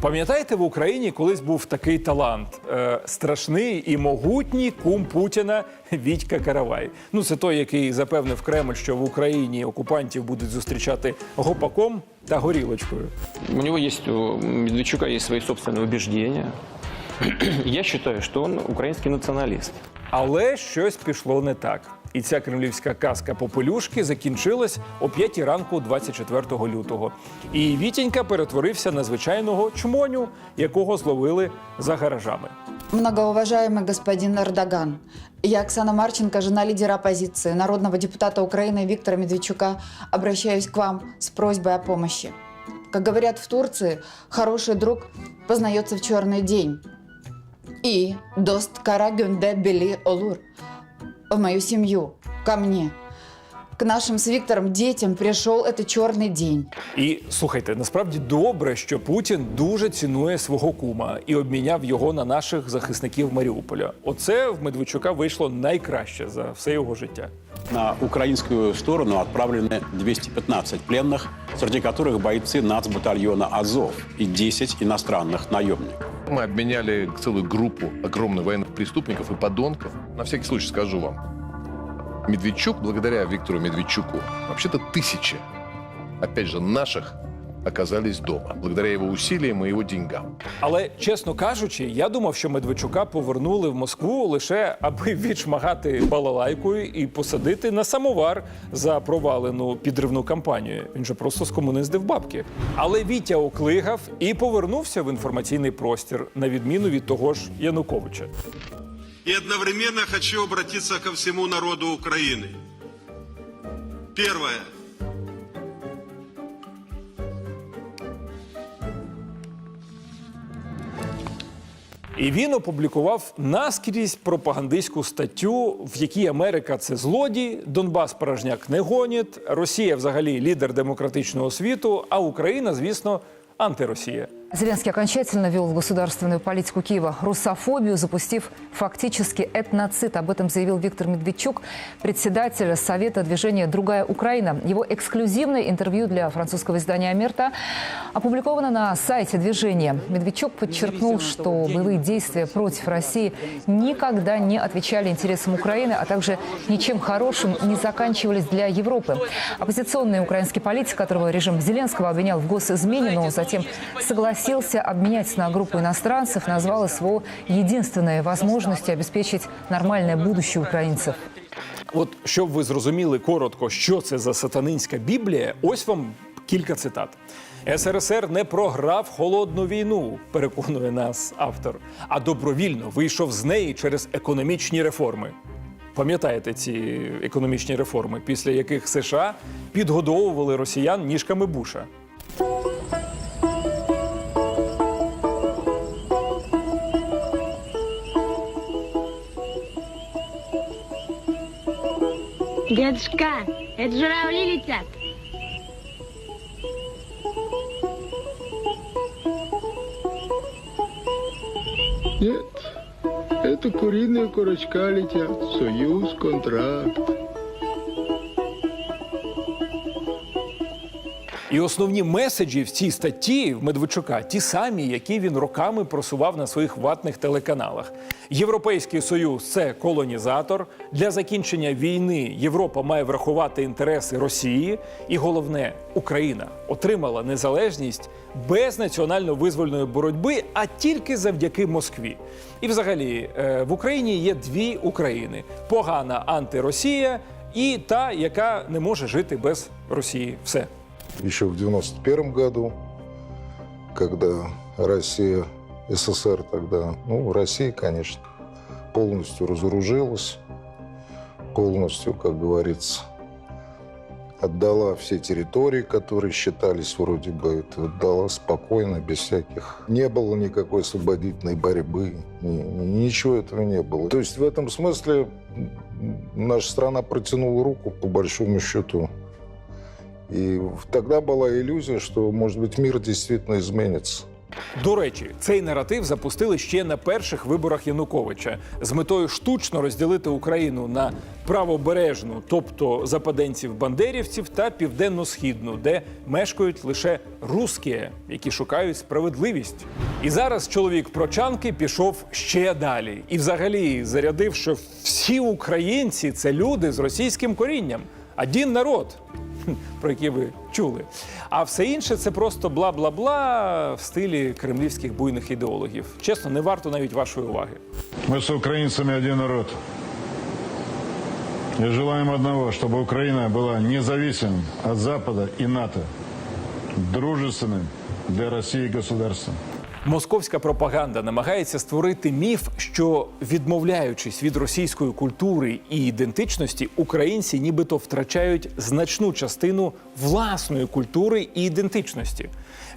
Пам'ятаєте, в Україні колись був такий талант е, страшний і могутній кум Путіна Вітька Каравай. Ну, це той, який запевнив Кремль, що в Україні окупантів будуть зустрічати гопаком та горілочкою. У нього є у Медведчука є свої собственні убеждения. Я считаю, что он украинский националист. Але щось пішло не так. І ця кремлівська казка попелюшки закінчилась о 5 ранку 24 лютого. І Вітінька перетворився на звичайного чмоню, якого зловили за гаражами. Многоуважаемый господин Эрдоган, я, Оксана Марченко, жена лидера оппозиции, народного депутата Украины Виктора Медведчука, обращаюсь к вам с просьбой о помощи. Как говорят в Турции, хороший друг познается в черный день. И дост кара гюнде олур. В мою семью, ко мне, к нашим с Виктором детям пришел этот черный день. І слухайте, насправді добре, що Путін дуже цінує свого кума і обміняв його на наших захисників Маріуполя. Оце в Медведчука вийшло найкраще за все його життя. На украинскую сторону отправлены 215 пленных, среди которых бойцы нацбатальона «Азов» и 10 иностранных наемников. Мы обменяли целую группу огромных военных преступников и подонков. На всякий случай скажу вам. Медведчук, благодаря Виктору Медведчуку, вообще-то тысячи, опять же, наших оказались дома. Благодаря его усилиям и его деньгам. Але чесно кажучи, я думав, що Медведчука повернули в Москву лише аби відшмагати балалайкою і посадити на самовар за провалену підривну кампанію. Він же просто скомуниздив бабки. Але Вітя оклигав і повернувся в інформаційний простір, на відміну від того ж Януковича. И одновременно хочу обратиться ко всему народу Украины. Первое. І він опублікував наскрізь пропагандистську статтю, в якій Америка це злодій, Донбас порожняк не гонить, Росія взагалі лідер демократичного світу, а Україна, звісно, антиросія. Зеленский окончательно ввел в государственную политику Киева русофобию, запустив фактически этноцид. Об этом заявил Виктор Медведчук, председатель Совета движения «Другая Украина». Его эксклюзивное интервью для французского издания «Амерта» опубликовано на сайте движения. Медведчук подчеркнул, что боевые действия против России никогда не отвечали интересам Украины, а также ничем хорошим не заканчивались для Европы. Оппозиционный украинский политик, которого режим Зеленского обвинял в госизмене, но затем согласился обменять на группу иностранцев, назвал СВО единственной возможностью обеспечить нормальное будущее украинцев. От щоб ви зрозуміли коротко, що це за сатанинська Біблія, ось вам кілька цитат. СРСР не програв холодну війну, переконує нас автор, а добровільно вийшов з неї через економічні реформи. Пам'ятаєте ці економічні реформи, після яких США підгодовували росіян ніжками Буша? Дедушка, это журавли летят. Нет, это куриные курочка летят. Союз, контракт. І основні меседжі в цій статті Медведчука ті самі, які він роками просував на своїх ватних телеканалах. Європейський союз це колонізатор. Для закінчення війни Європа має врахувати інтереси Росії. І головне, Україна отримала незалежність без національно-визвольної боротьби, а тільки завдяки Москві. І, взагалі, е, в Україні є дві України: погана антиросія і та, яка не може жити без Росії. Все. Еще в 91 году, когда Россия, СССР тогда, ну, Россия, конечно, полностью разоружилась, полностью, как говорится, отдала все территории, которые считались вроде бы, это отдала спокойно, без всяких... Не было никакой освободительной борьбы, ни- ни- ничего этого не было. То есть в этом смысле наша страна протянула руку, по большому счету, и тогда была иллюзия, что, может быть, мир действительно изменится. До речі, цей наратив запустили ще на перших виборах Януковича з метою штучно розділити Україну на правобережну, тобто западенців-бандерівців, та південно-східну, де мешкають лише русські, які шукають справедливість. І зараз чоловік прочанки пішов ще далі і, взагалі, зарядив, що всі українці це люди з російським корінням. Один народ про які ви чули. А все інше це просто бла-бла-бла в стилі кремлівських буйних ідеологів. Чесно, не варто навіть вашої уваги. Мы с украинцами один народ. И желаем одного, чтобы Украина была независимым от Запада и НАТО, дружественным для России государством. Московська пропаганда намагається створити міф, що відмовляючись від російської культури і ідентичності, українці нібито втрачають значну частину власної культури і ідентичності.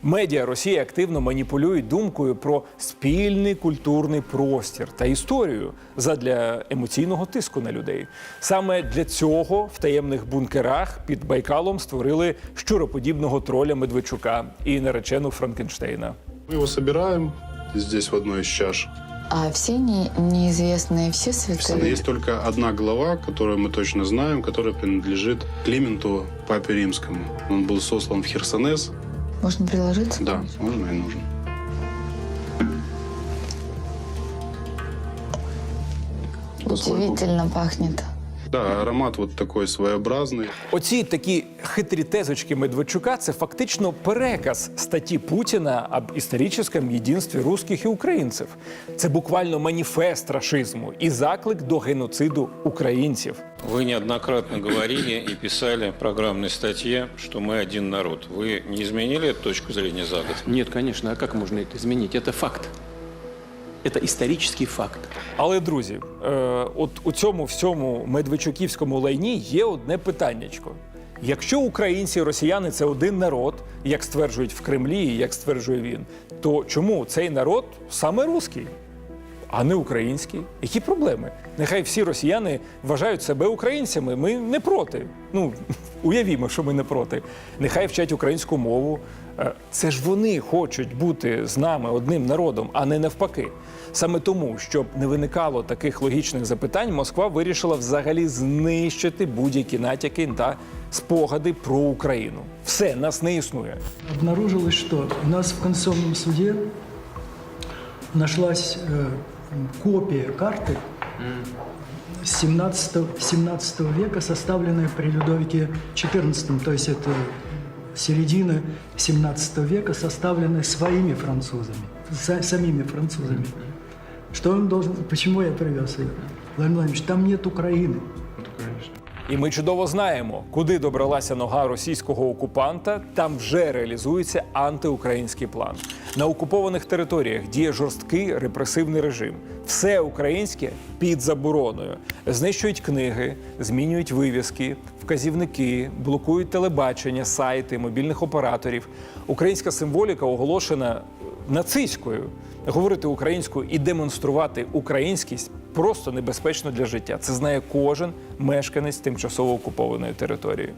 Медіа Росії активно маніпулюють думкою про спільний культурний простір та історію задля емоційного тиску на людей. Саме для цього в таємних бункерах під Байкалом створили щуроподібного троля Медведчука і наречену Франкенштейна. Мы его собираем здесь в одной из чаш. А все не, неизвестные, все святые? Есть только одна глава, которую мы точно знаем, которая принадлежит Клименту Папе Римскому. Он был сослан в Херсонес. Можно приложиться? Да, можно и нужно. Удивительно пахнет. Да, аромат вот такой своеобразный. Оці такі хитрі тезочки Медведчука це фактично переказ статті Путіна об історичному єдинстві русських і українців. Це буквально маніфест рашизму і заклик до геноциду українців. Вы неоднократно говорили и писали в программной статье, что мы один народ. Вы не изменили эту точку зрения за год? Нет, конечно, а как можно это изменить? Это факт. Это исторический факт. Але друзі, е, от у цьому всьому медведчуківському лайні є одне питаннячко. Якщо українці і росіяни це один народ, як стверджують в Кремлі, як стверджує він, то чому цей народ саме русський, а не український? Які проблеми? Нехай всі росіяни вважають себе українцями. Ми не проти. Ну уявімо, що ми не проти. Нехай вчать українську мову. Е, Це ж вони хочуть бути з нами одним народом, а не навпаки. Саме тому, щоб не виникало таких логічних запитань, Москва вирішила взагалі знищити будь-які натяки та спогади про Україну. Все нас не існує. Обнаружилось, что у нас в Конституционном суде нашлась э, копия карты 17, 17 века, составленная при Людовике XIV, то есть это середина 17 века, составленная своими французами, са- самими французами. Что он должен... Почему я привез ее? Владимир Владимирович, там нет Украины. І ми чудово знаємо, куди добралася нога російського окупанта. Там вже реалізується антиукраїнський план. На окупованих територіях діє жорсткий репресивний режим. Все українське під забороною. Знищують книги, змінюють вивіски, вказівники, блокують телебачення, сайти, мобільних операторів. Українська символіка оголошена нацистською. Говорити українською і демонструвати українськість просто небезпечно для життя. Це знає кожен мешканець тимчасово окупованої території.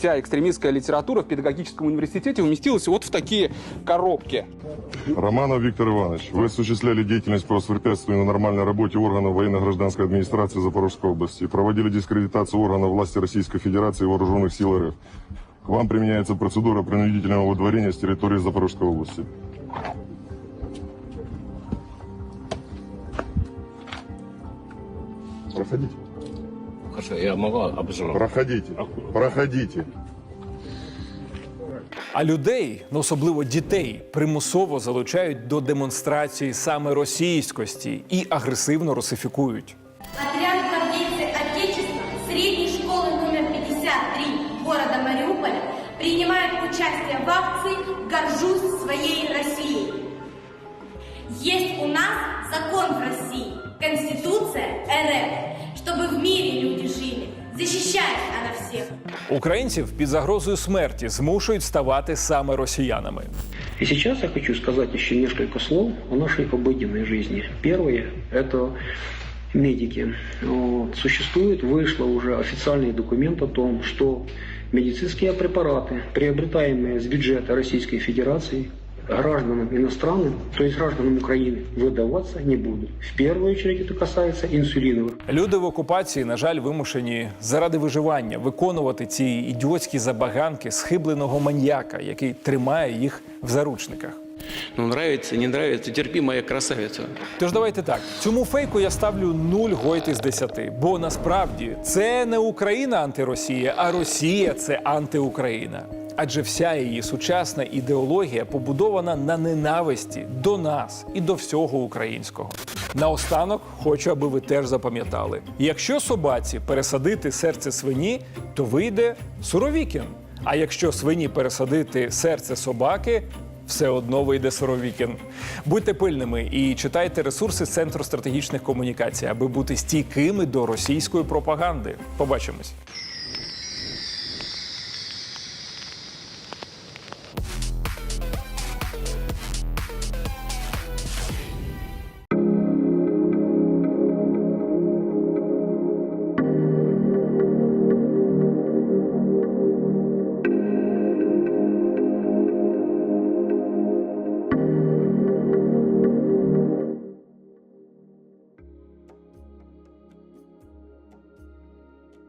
Вся экстремистская литература в педагогическом университете уместилась вот в такие коробки. Романов Виктор Иванович, вы осуществляли деятельность по воспрепятствованию нормальной работе органов военно-гражданской администрации Запорожской области, проводили дискредитацию органов власти Российской Федерации и вооруженных сил РФ. К вам применяется процедура принудительного выдворения с территории Запорожской области. Проходите. Хорошо, я могу обживать. Проходите. Проходите. А людей, ну особливо дітей, примусово залучають до демонстрації саме російськості і агресивно русифікують. Отряд гвардейцы Отечества средней школы номер 53 города Мариуполя принимает участие в акции «Горжусь своей Россией». Есть у нас закон в России, Конституция РФ, чтобы в мире люди жили. Защищает она всех. Українців під загрозою смерті змушують ставати саме росіянами. И сейчас я хочу сказать еще несколько слов о нашей обыденной жизни. Первое – это медики. Вот. Существует, вышло уже официальный документ о том, что медицинские препараты, приобретаемые с бюджета Российской Федерации, гражданам иностранным, то есть гражданам Украины, выдаваться не будут. В первую очередь это касается инсулиновых. Люди в окупації, на жаль, вимушені заради виживання виконувати ці ідіотські забаганки схибленого маньяка, який тримає їх в заручниках. Ну, нравится, не нравится, терпи, моя красавица. Тож давайте так. Цьому фейку я ставлю 0 гойт із 10. Бо насправді це не Україна антиросія, а Росія це антиукраїна. Адже вся її сучасна ідеологія побудована на ненависті до нас і до всього українського. Наостанок хочу, аби ви теж запам'ятали: якщо собаці пересадити серце свині, то вийде суровікін. А якщо свині пересадити серце собаки, все одно вийде Соровікін. Будьте пильними і читайте ресурси Центру стратегічних комунікацій, аби бути стійкими до російської пропаганди. Побачимось.